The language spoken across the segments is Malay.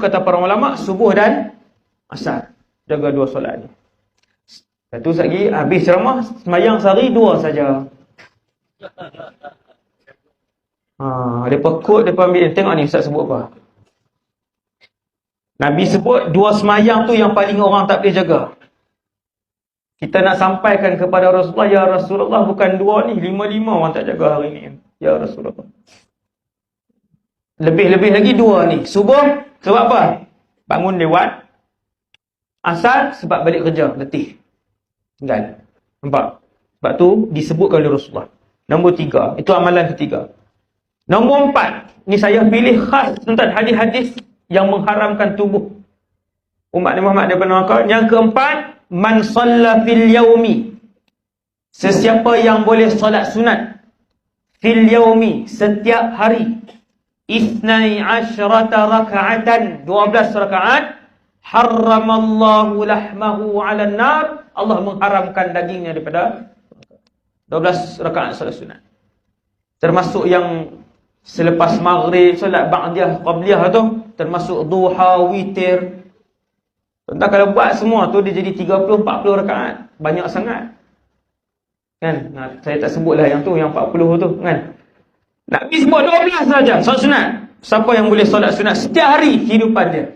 kata para ulama subuh dan asar. Jaga dua solat ni. Satu lagi habis ceramah semayang sehari dua saja. Ha, depa kod depa ambil tengok ni ustaz sebut apa. Nabi sebut dua semayang tu yang paling orang tak boleh jaga. Kita nak sampaikan kepada Rasulullah, Ya Rasulullah bukan dua ni, lima-lima orang tak jaga hari ni. Ya Rasulullah. Lebih-lebih lagi dua ni. Subuh, sebab apa? Bangun lewat. Asal, sebab balik kerja, letih. Tinggal. Nampak? Sebab tu disebutkan oleh Rasulullah. Nombor tiga. Itu amalan ketiga. Nombor empat. Ni saya pilih khas tentang hadis-hadis yang mengharamkan tubuh. Umat Nabi Muhammad daripada neraka. Yang keempat. Man salla fil yaumi. Sesiapa yang boleh solat sunat. Fil yaumi. Setiap hari. Ithnai asyrata raka'atan. 12 rakaat. Harramallahu lahmahu ala nar. Allah mengharamkan dagingnya daripada 12 rakaat solat sunat. Termasuk yang selepas maghrib, solat ba'diyah, qabliyah tu. Termasuk duha, witir. Tentang kalau buat semua tu dia jadi 30-40 rakaat. Banyak sangat. Kan? Nah, saya tak sebutlah yang tu, yang 40 tu. Kan? Nabi sebut 12 saja solat sunat. Siapa yang boleh solat sunat setiap hari kehidupan dia?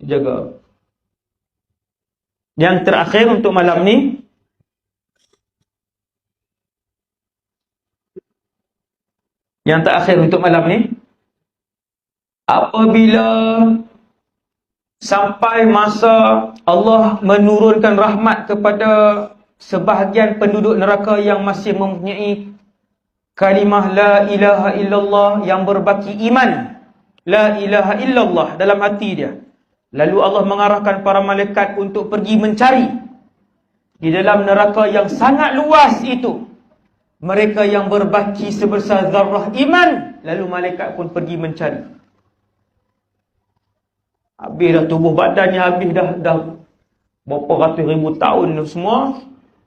Jaga. Yang terakhir untuk malam ni Yang terakhir untuk malam ni apabila sampai masa Allah menurunkan rahmat kepada sebahagian penduduk neraka yang masih mempunyai kalimah la ilaha illallah yang berbaki iman. La ilaha illallah dalam hati dia. Lalu Allah mengarahkan para malaikat untuk pergi mencari. Di dalam neraka yang sangat luas itu mereka yang berbaki sebesar zarrah iman lalu malaikat pun pergi mencari. Habis dah tubuh badannya habis dah dah berapa ratus ribu tahun semua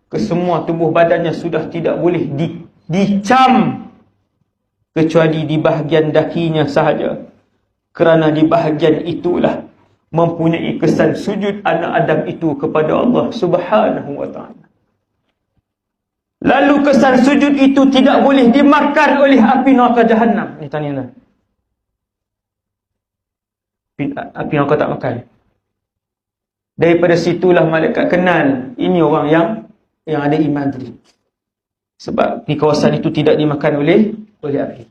ke semua tubuh badannya sudah tidak boleh di, dicam kecuali di bahagian dakinya sahaja kerana di bahagian itulah mempunyai kesan sujud anak Adam itu kepada Allah Subhanahu wa taala Lalu kesan sujud itu tidak boleh dimakan oleh api neraka jahanam. Ni tanya dah. Api neraka tak makan. Daripada situlah malaikat kenal ini orang yang yang ada iman tadi. Sebab di kawasan itu tidak dimakan oleh oleh api.